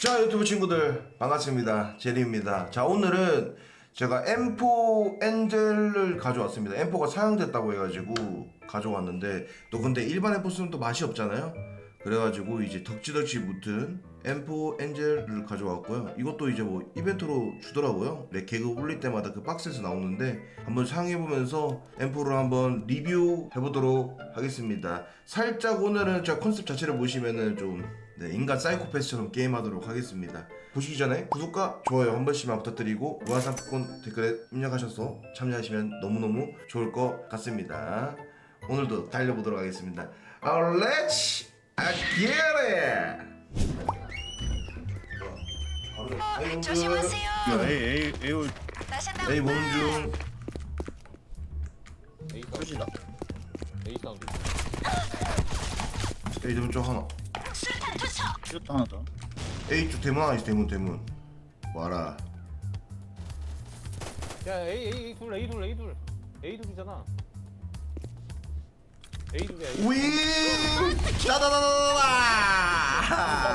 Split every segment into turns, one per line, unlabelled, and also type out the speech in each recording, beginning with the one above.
자 유튜브 친구들 반갑습니다. 제리입니다. 자 오늘은 제가 M4 엔젤을 가져왔습니다. M4가 사용됐다고 해가지고 가져왔는데 또 근데 일반 M4 쓰면 또 맛이 없잖아요? 그래가지고 이제 덕지덕지 붙은 M4 엔젤을 가져왔고요. 이것도 이제 뭐 이벤트로 주더라고요. 내 개그 올릴 때마다 그 박스에서 나오는데 한번 사용해보면서 M4를 한번 리뷰해보도록 하겠습니다. 살짝 오늘은 저 컨셉 자체를 보시면은 좀 네, 인간 사이코패스처럼 게임하도록 하겠습니다. 보시기 전에 구독과 좋아요 한 번씩만 부탁드리고 무한상품권 댓글에 입력하셔서 참여하시면 너무너무 좋을 것 같습니다. 오늘도 달려보도록 하겠습니다. Let's get it!
어, 조심하세요.
야, 에이, 에이, 에이, 올.
나셨다.
에이 몸중
A 사운드. A 사운드
에이 쪽 하나.
이것도 하나 더.
에이 쪽 대문 하나 있어 대문 대문 와라
야 A A A 둘 A 둘 A 둘 A 둘이잖아 A 둘이야 A
짜다다다다다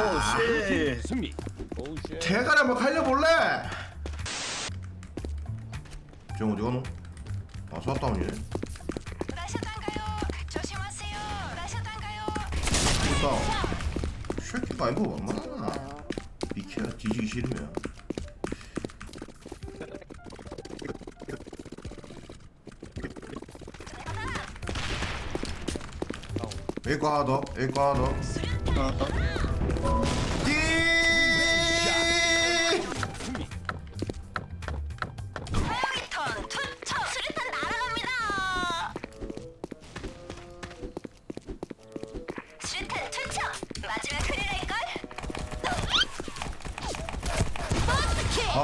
오, 씨.
승리.
오우 쉣
대가리 한번 갈려볼래? 쟤 어디 가노? 아 쐈다운이네
나셨단가요? 조심하세요. 나셨단가요?
쐈다운 파이브 얼마나 미키야 뒤지기 싫으면. 에과더 에과더.
아, 나왔다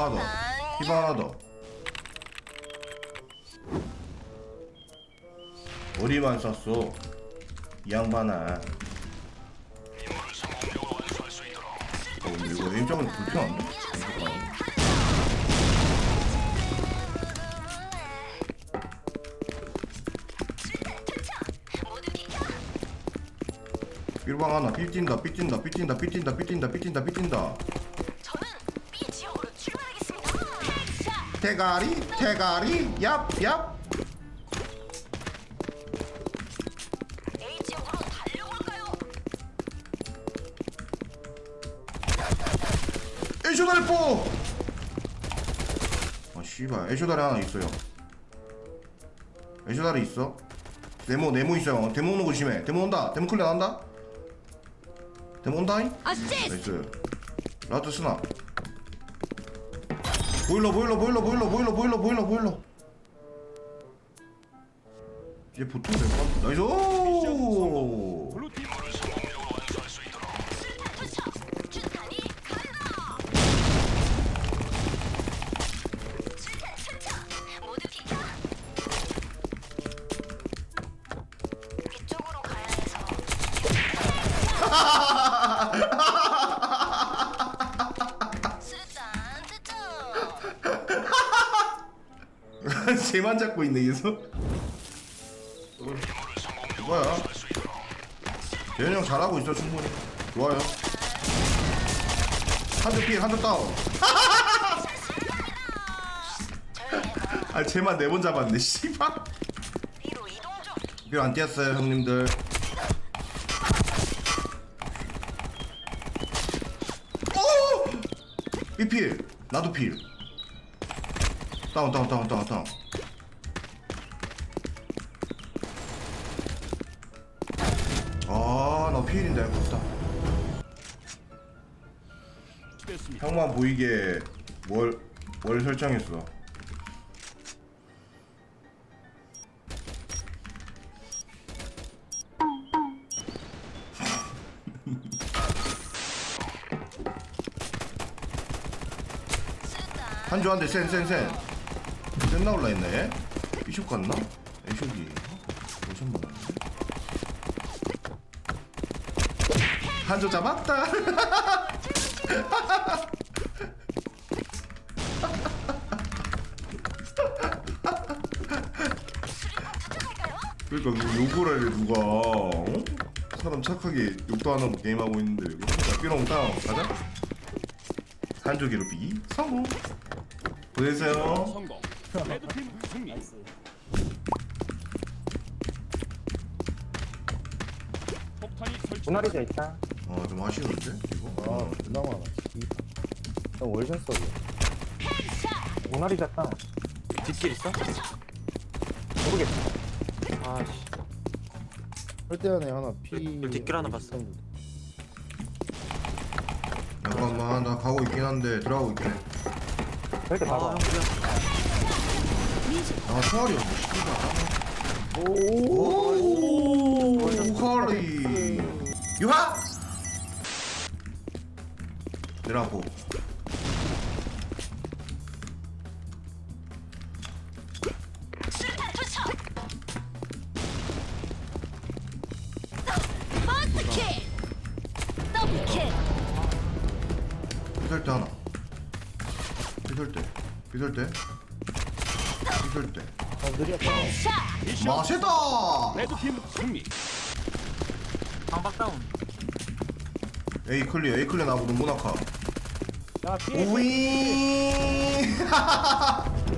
어떻게?
하나 더 히바 하나 더 머리만 쐈어 이 양반아 어 이거 임장은 불편한데? 잠깐만. 삐방 하나 삐 뛴다 삐 뛴다 삐 뛴다 삐 뛴다 삐 뛴다 삐 뛴다 삐 뛴다
저는 지역
대가리 대가리 얍얍.
A 지역으로 달려볼까요?
에쇼다리 뽀! 아 씨발. 에쇼다리 하나 있어요. 에쇼다리 있어? 네모 네모 있어요. 데모 오는 거 조심해. 데모 온다. 데모 클리어 난다. 데모 온다잉?
어시스트.
나이스. 라드 스나 보일러 보일러 보일러 보일러 보일러 보일러 보일러 보일러. 이제 보통 될것 같아. 나이스! 오! 쟤만 잡고 있네 계속. 뭐야? 대현이 형 잘하고 있어 충분히. 좋아요. 한대 피해 한대 다운. 아 쟤만 네 번 잡았네 씨발. 필요 안 뛰었어요 형님들. 오! B필. 나도 필 다운 다운 다운 다운 다운 아나 필인데 아깝다. 형만 보이게 뭘, 뭘 설정했어
수류탄.
한조 한대 센센센 센 나올라 했네. 비숍 갔나? 애쇼기. 왔네 한조 잡았다. 그러니까 그 욕을 하려 누가. 어? 사람 착하게 욕도 안 하고 게임하고 있는데 이거 자 삐롱 다운 가자. 한조 괴롭히기. 성공. 보내세요.
성공. 레드팀 승리. 폭탄이 설치.
분할이자 있다.
아 좀 아쉬운데 이거
아, 많아. 형 월샷 쏘기. 분할이자 땅.
뒷길 있어?
모르겠어.
아씨
절대 안에 하나 피.
뒷길 하나 봤어.
잠깐만 나 가고 있긴 한데 들어가고 있긴 해
절대
아
봐봐.
형들이야
아 없어 씨발 오 오카리 유하 내라고
수류탄 투척. 버스트 킬. 더블 킬.
비설 때 하나 비설 때 비설 때 비설 때.
어, 느렸다.
마세다!
레드팀 승리.
방박 다운.
에이 클리어 에이 클리어 나보고 문학화
야
오이!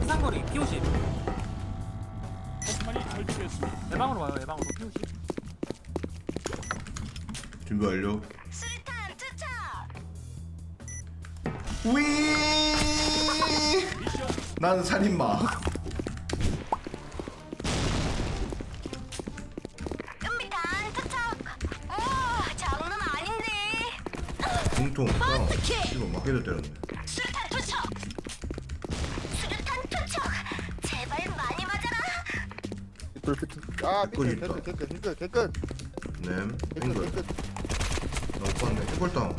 쌍거리 P50
폭탄이 설치됐습니다.
예방으로 와요 예방으로. P50
준비 완료.
수류탄 투척.
위
미션.
나는 살인마 쌍
버스트
이거 막 해도 때렸네
수류탄 투척. 수류탄 투척. 제발 많이 맞아라.
삐뚤 삐뚤. 아,
삐뚤 있다.
개끝 개끝 개끝 개끝.
램
개끝
앵글
개끝.
나못 봤네 해골 다운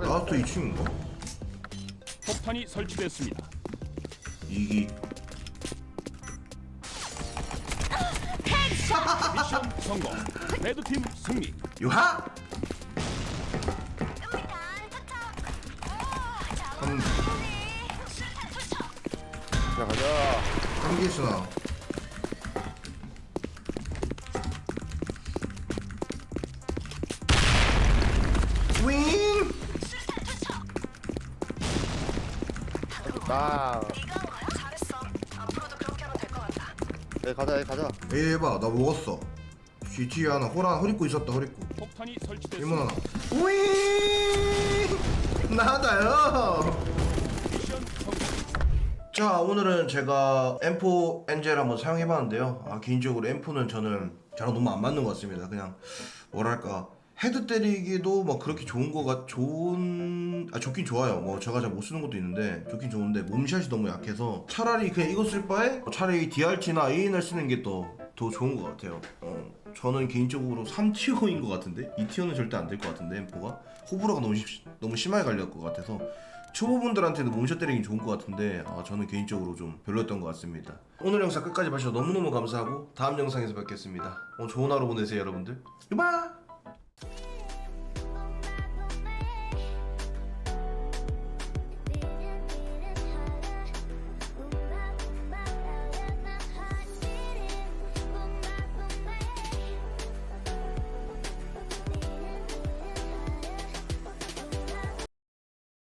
라스트 2층인가?
폭탄이 설치됐습니다.
이기
미션 성공. 레드팀 승리.
유하
자 가자.
한 개수나 윙.
나.
네가 한 거야? 잘했어. 앞으로도 그렇게 하면 될 것 같아.
네 가자 네 가자.
에이 해봐 나 먹었어 GT 하나 호라 허리꼬 있었다
폭탄이
일문
설치됐습니다.
하나 윙 나다요. 자 오늘은 제가 M4 엔젤 한번 사용해봤는데요. 아 개인적으로 M4는 저는 저랑 너무 안 맞는 것 같습니다. 그냥 뭐랄까 헤드 때리기도 뭐 그렇게 좋은 거가 좋은 아 좋긴 좋아요. 뭐 제가 잘 못 쓰는 것도 있는데 좋긴 좋은데 몸샷이 너무 약해서 차라리 그냥 이거 쓸 바에 차라리 DRT나 AN을 쓰는 게더더 좋은 것 같아요. 어, 저는 개인적으로 3티어인 것 같은데? 2티어는 절대 안 될 것 같은데 M4가? 호불호가 너무, 심, 너무 심하게 갈릴 것 같아서 초보분들한테는 몸샷 때리긴 좋은 것 같은데 아, 저는 개인적으로 좀 별로였던 것 같습니다. 오늘 영상 끝까지 봐주셔서 너무너무 감사하고 다음 영상에서 뵙겠습니다. 오늘 좋은 하루 보내세요 여러분들. 유바